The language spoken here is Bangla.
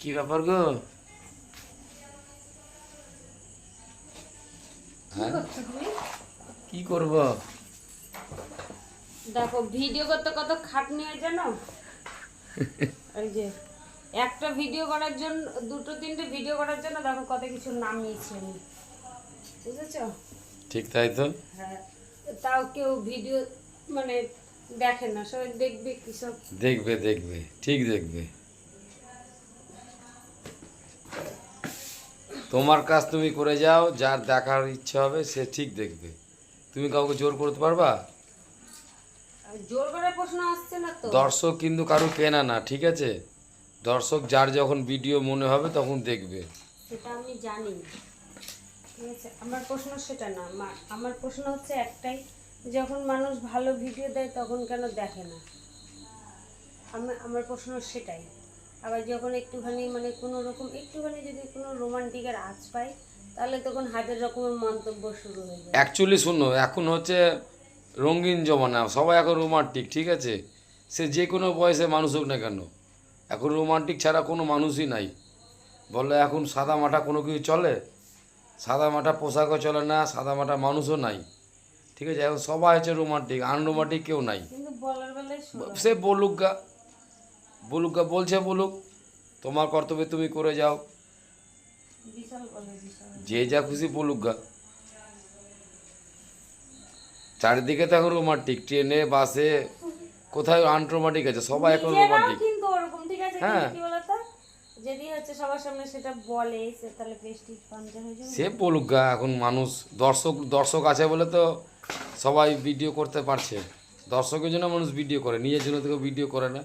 কি ব্যাপার গো? হ্যাঁ? কি করব? দেখো ভিডিও করতে কত খাটনি হয় জানো? এই যে একটা ভিডিও করার জন্য দুটো তিনটে ভিডিও করার জন্য দেখো কত কিছু নামিয়েছি আমি। বুঝেছ? ঠিক তাই তো? হ্যাঁ তাও কেউ ভিডিও মানে দেখে না সবাই দেখবে কি সব। দেখবে দেখবে ঠিক দেখবে। তোমার কাজ তুমি করে যাও যার দেখার ইচ্ছা হবে সে ঠিক দেখবে। তুমি কাউকে জোর করতে পারবা? জোর প্রশ্ন আসছে না তো। দর্শক কিন্তু কারও কেনা না ঠিক আছে? দর্শক যার যখন ভিডিও মনে হবে তখন দেখবে। সেটা আমি জানি। ঠিক আছে আমার প্রশ্ন সেটা না। আমার প্রশ্ন হচ্ছে একটাই যখন মানুষ ভালো ভিডিও দেয় তখন কেন দেখে না? আমার প্রশ্ন সেটাই। আবার যখন একটুখানি মানে কোনো রকম একটুখানি যদি কোনো রোমান্টিকের আঁচ পাই তাহলে তখন হাজার রকমের মন্তব্য শুরু হয়ে যায়। অ্যাকচুয়ালি শোনো এখন হচ্ছে রঙিন জমানা সবাই এখন রোমান্টিক ঠিক আছে? সে যে কোনো বয়সে মানুষ হোক না কেন এখন রোমান্টিক ছাড়া কোনো মানুষই নাই। বলে এখন সাদা মাটা কোনো কিছু চলে? সাদা মাটা পোশাকও চলে না সাদা মাটা মানুষও নাই। ঠিক আছে? এখন সবাই হচ্ছে রোমান্টিক আনরোমান্টিক কেউ নাই। সে বলুক গা বলুক বলছে বলুক তোমার কর্তব্য তুমি করে যাও। যে যা খুশি বলুক গা। চারিদিকে তো এখন রোমান্টিক ট্রেনে বাসে কোথায় আনরোমান্টিক আছে? সবাই এখন রোমান্টিক হ্যাঁ। কিন্তু কি বলতো? যদি হচ্ছে সবার সামনে সেটা বলে সে তাহলে সে বলুক গা এখন মানুষ দর্শক দর্শক আছে বলে তো সবাই ভিডিও করতে পারছে। দর্শকের জন্য মানুষ ভিডিও করে নিজের জন্য তো ভিডিও করে না।